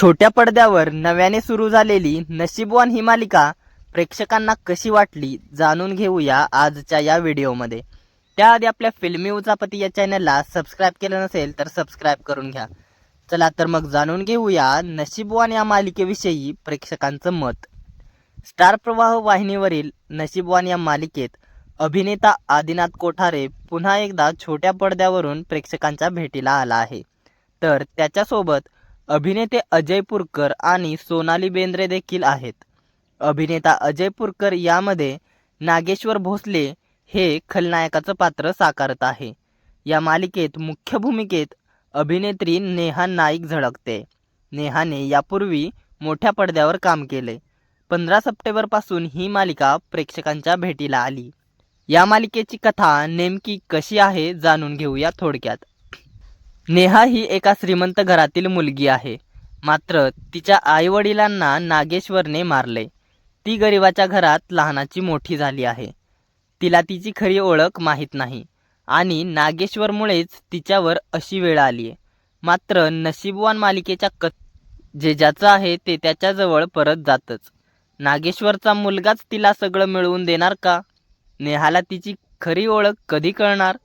छोट्या पडद्यावर नव्याने सुरू झालेली नशीबवान ही मालिका प्रेक्षकांना कशी वाटली जाणून घेऊया आजच्या या व्हिडिओमध्ये. त्याआधी आपल्या फिल्मी उचापती या चॅनलला सबस्क्राईब केलं नसेल तर सबस्क्राईब करून घ्या. चला तर मग जाणून घेऊया नशीबवान या मालिकेविषयी प्रेक्षकांचं मत. स्टार प्रवाह वाहिनीवरील नशीबवान या मालिकेत अभिनेता आदिनाथ कोठारे पुन्हा एकदा छोट्या पडद्यावरून प्रेक्षकांच्या भेटीला आला आहे. तर त्याच्यासोबत अभिनेते अजय पुरकर आणि सोनाली बेंद्रे देखील आहेत. अभिनेता अजय पुरकर यामध्ये नागेश्वर भोसले हे खलनायकाचं पात्र साकारत आहे. या मालिकेत मुख्य भूमिकेत अभिनेत्री नेहा नाईक झळकते. नेहाने यापूर्वी मोठ्या पडद्यावर काम केले. पंधरा सप्टेंबरपासून ही मालिका प्रेक्षकांच्या भेटीला आली. या मालिकेची कथा नेमकी कशी आहे जाणून घेऊया थोडक्यात. नेहा ही एका श्रीमंत घरातील मुलगी आहे. मात्र तिच्या आईवडिलांना नागेश्वरने मारले. ती गरिबाच्या घरात लहानाची मोठी झाली आहे. तिला तिची खरी ओळख माहीत नाही आणि नागेश्वरमुळेच तिच्यावर अशी वेळ आली आहे. मात्र नशीबवान मालिकेच्या क जे ज्याचं आहे ते त्याच्याजवळ परत जातच. नागेश्वरचा मुलगाच तिला सगळं मिळवून देणार का? नेहाला तिची खरी ओळख कधी कळणार?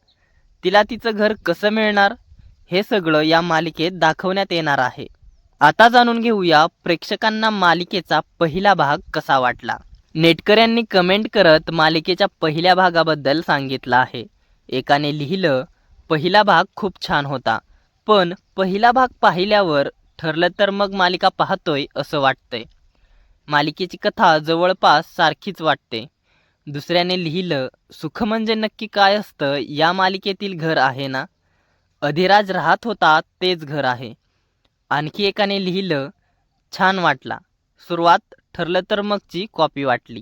तिला तिचं घर कसं मिळणार? हे सगळं या मालिकेत दाखवण्यात येणार आहे. आता जाणून घेऊया प्रेक्षकांना मालिकेचा पहिला भाग कसा वाटला. नेटकऱ्यांनी कमेंट करत मालिकेच्या पहिल्या भागाबद्दल सांगितलं आहे. एकाने लिहिलं पहिला भाग खूप छान होता पण पहिला भाग पाहिल्यावर ठरलं तर मग मालिका पाहतोय असं वाटतंय. मालिकेची कथा जवळपास सारखीच वाटते. दुसऱ्याने लिहिलं सुख म्हणजे नक्की काय असतं या मालिकेतील घर आहे ना? अधिराज राहत होता तेच घर आहे. आणखी एकाने लिहिलं छान वाटला. सुरुवात ठरलं तर मगची कॉपी वाटली.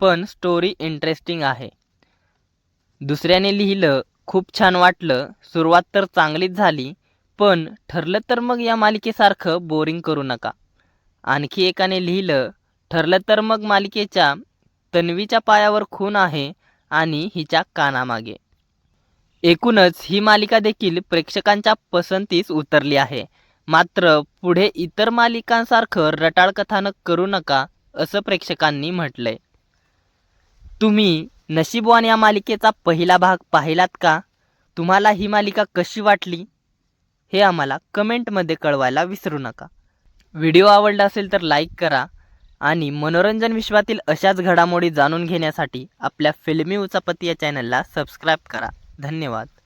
पण स्टोरी इंटरेस्टिंग आहे. दुसऱ्याने लिहिलं खूप छान वाटलं. सुरुवात तर चांगलीच झाली पण ठरलं तर मग या मालिकेसारखं बोरिंग करू नका. आणखी एकाने लिहिलं ठरलं तर मग मालिकेच्या तन्वीच्या पायावर खून आहे आणि हिच्या कानामागे. एकूणच ही मालिका देखील प्रेक्षकांच्या पसंतीस उतरली आहे. मात्र पुढे इतर मालिकांसारखं रटाळ कथानक करू नका असं प्रेक्षकांनी म्हटलंय. तुम्ही नशीबवान या मालिकेचा पहिला भाग पाहिलात का? तुम्हाला ही मालिका कशी वाटली? हे आम्हाला कमेंटमध्ये कळवायला विसरू नका. व्हिडिओ आवडला असेल तर लाईक करा आणि मनोरंजन विश्वातील अशाच घडामोडी जाणून घेण्यासाठी आपल्या फिल्मी उचापती या चॅनलला सबस्क्राईब करा. धन्यवाद.